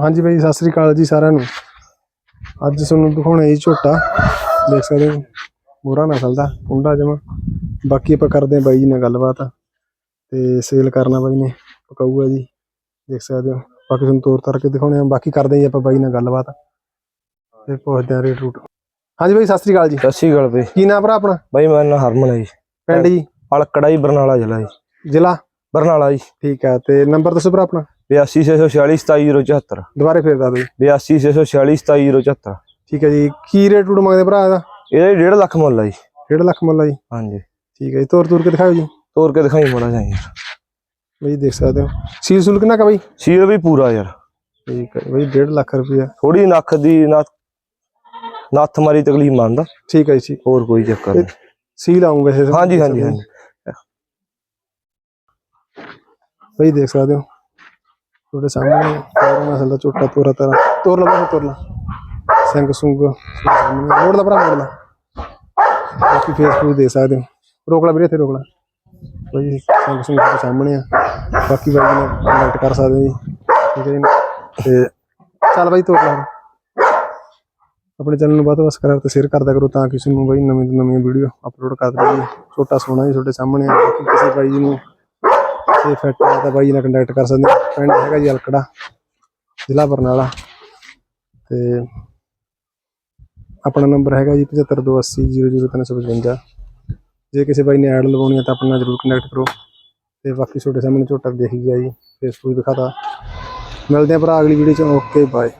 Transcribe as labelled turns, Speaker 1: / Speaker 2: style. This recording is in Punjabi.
Speaker 1: ਹਾਂਜੀ ਬਾਈ ਸਤਿ ਸ੍ਰੀ ਅਕਾਲ ਜੀ ਸਾਰਿਆਂ ਨੂੰ। ਅੱਜ ਤੁਹਾਨੂੰ ਦਿਖਾਉਣਾ ਜੀ ਝੋਟਾ। ਦੇਖ ਸਕਦੇ ਹੋ ਮੋਹਰਾ ਨਸਲ ਦਾ ਕੁੰਡਾ ਜਮਾ। ਬਾਕੀ ਆਪਾਂ ਕਰਦੇ ਹਾਂ ਬਾਈ ਜੀ ਨਾਲ ਗੱਲਬਾਤ। ਤੇ ਸੇਲ ਕਰਨਾ ਬਾਈ ਨੇ ਪਕਾਊਗਾ ਜੀ। ਦੇਖ ਸਕਦੇ ਹੋ ਬਾਕੀ ਤੁਹਾਨੂੰ ਤੋਰ ਤਰ ਕੇ ਦਿਖਾਉਣੇ ਆ ਬਾਕੀ ਕਰਦੇ ਹਾਂ ਜੀ ਆਪਾਂ ਬਾਈ ਨਾਲ ਗੱਲਬਾਤ। ਤੇ ਪੁੱਛਦੇ ਹਾਂ ਰੇਟ ਰੂਟ। ਹਾਂਜੀ ਬਾਈ ਸਤਿ ਸ੍ਰੀ ਅਕਾਲ ਜੀ।
Speaker 2: ਸਤਿ ਸ਼੍ਰੀ ਅਕਾਲ ਬਈ।
Speaker 1: ਕੀ ਨਾਮ ਭਰਾ ਆਪਣਾ?
Speaker 2: ਬਾਈ ਮੇਰਾ ਨਾਮ ਹਰਮਨ ਹੈ ਜੀ।
Speaker 1: ਪਿੰਡ ਜੀ?
Speaker 2: ਅਲਕੜਾ ਹੀ ਬਰਨਾਲਾ ਜ਼ਿਲ੍ਹਾ ਜੀ।
Speaker 1: ਜ਼ਿਲ੍ਹਾ?
Speaker 2: ਬਰਨਾਲਾ ਜੀ।
Speaker 1: ਠੀਕ ਹੈ ਤੇ ਨੰਬਰ ਦੱਸੋ ਭਰਾ ਆਪਣਾ।
Speaker 2: 8246 27074
Speaker 1: ਦੁਬਾਰੇ ਫੇਰ ਦੱਸ ਦਿਓ।
Speaker 2: 8246 27074
Speaker 1: ਠੀਕ ਹੈ ਜੀ ਕੀ ਰੇਟ ਰੂਟ ਮੰਗਦੇ ਭਰਾ ਇਹਦਾ?
Speaker 2: ਇਹਦਾ 1.5 ਲੱਖ ਮੁੱਲ ਆ ਜੀ।
Speaker 1: 1.5 ਲੱਖ ਮੁੱਲ ਆ ਜੀ।
Speaker 2: ਹਾਂਜੀ।
Speaker 1: ਠੀਕ ਹੈ ਜੀ ਤੋਰ ਤੂਰ ਕੇ ਦਿਖਾਓ ਜੀ।
Speaker 2: ਤੋਰ ਕੇ ਦਿਖਾਈ ਮੋੜਾ ਜਾਈ ਯਾਰ
Speaker 1: ਬਈ ਦੇਖ ਸਕਦੇ ਹੋ। ਸੀਲ ਸੂਲ ਕਿੰਨਾ ਕਾ ਬਈ?
Speaker 2: ਸੀਲ ਵੀ ਪੂਰਾ ਯਾਰ।
Speaker 1: ਠੀਕ ਹੈ ਬਈ 1.5 ਲੱਖ ਰੁਪਇਆ।
Speaker 2: ਥੋੜੀ ਨੱਖ ਦੀ ਨੱਥ ਮਾਰੀ ਤਕਲੀਫ ਮੰਨਦਾ।
Speaker 1: ਠੀਕ ਹੈ ਜੀ
Speaker 2: ਹੋਰ ਕੋਈ ਚੱਕਰ ਨਹੀਂ।
Speaker 1: ਸੀਲ ਵੈਸੇ।
Speaker 2: ਹਾਂਜੀ ਹਾਂਜੀ ਹਾਂਜੀ।
Speaker 1: ਬਈ ਦੇਖ ਸਕਦੇ ਹੋ। ਤੁਹਾਡੇ ਸਾਹਮਣੇ ਤੋਰਾ ਨਸਲ ਦਾ ਝੋਟਾ ਤੋਰਾ ਤਰਾ। ਤੋਰ ਲਾ ਬਈ ਤੋਰ ਲਾ। ਸਿੰਘ ਸੁੰਗ ਸਾਹਮਣੇ। ਮੋੜ ਲਾ ਭਰਾ, ਮੋੜ ਲਾ। ਬਾਕੀ ਫੇਸਬੁੱਕ ਦੇ ਸਕਦੇ ਹੋ। ਰੋਕ ਲਾ ਵੀਰੇ, ਇੱਥੇ ਰੋਕ ਲਾ। ਬਈ ਸਿੰਘ ਸੁੰਗ ਤੁਹਾਡੇ ਸਾਹਮਣੇ ਆ। ਬਾਕੀ ਬਾਈ ਜੀ ਨਾਲ ਕੰਟੈਕਟ ਕਰ ਸਕਦੇ ਹੋ ਜੀ। ਠੀਕ ਹੈ ਜੀ। ਤੇ ਚੱਲ ਬਾਈ, ਤੋਰ ਲਾ। ਆਪਣੇ ਚੈਨਲ ਨੂੰ ਵੱਧ ਤੋਂ ਵੱਧ ਸਬਸਕ੍ਰਾਈਬ ਤੇ ਸ਼ੇਅਰ ਕਰਦਾ ਕਰੋ ਤਾਂ ਕਿਸੇ ਨੂੰ ਬਾਈ ਨਵੀਂ ਤੋਂ ਨਵੀਂ ਵੀਡੀਓ ਅਪਲੋਡ ਕਰਦੇ ਰਹੀਏ ਛੋਟਾ ਸੋਨਾ ਜੀ ਤੁਹਾਡੇ ਸਾਹਮਣੇ ਆ। ਬਾਕੀ ਕਿਸੇ ਬਾਈ ਜੀ ਨੂੰ ਤੇ ਫਿੱਟ ਆ ਤਾਂ ਬਾਈ ਜੀ ਨਾਲ ਕੰਟੈਕਟ ਕਰ ਸਕਦੇ ਹੋ। ਪਿੰਡ ਹੈਗਾ ਜੀ ਅਲਕੜਾ, ਜ਼ਿਲ੍ਹਾ ਬਰਨਾਲਾ। ਤੇ ਆਪਣਾ ਨੰਬਰ ਹੈਗਾ ਜੀ 7528000355 ਜੇ ਕਿਸੇ ਬਾਈ ਨੇ ਐਡ ਲਵਾਉਣੀ ਹੈ ਤਾਂ ਆਪਣਾ ਨਾਲ ਜ਼ਰੂਰ ਕੰਟੈਕਟ ਕਰੋ। ਤੇ ਬਾਕੀ ਤੁਹਾਡੇ ਸਾਹਮਣੇ ਝੋਟਾ ਦੇਖ ਗਿਆ ਜੀ ਫੇਸਬੁੱਕ ਦਿਖਾਤਾ। ਮਿਲਦੇ ਆ ਭਰਾ ਅਗਲੀ ਵੀਡੀਓ ਚ। Okay bye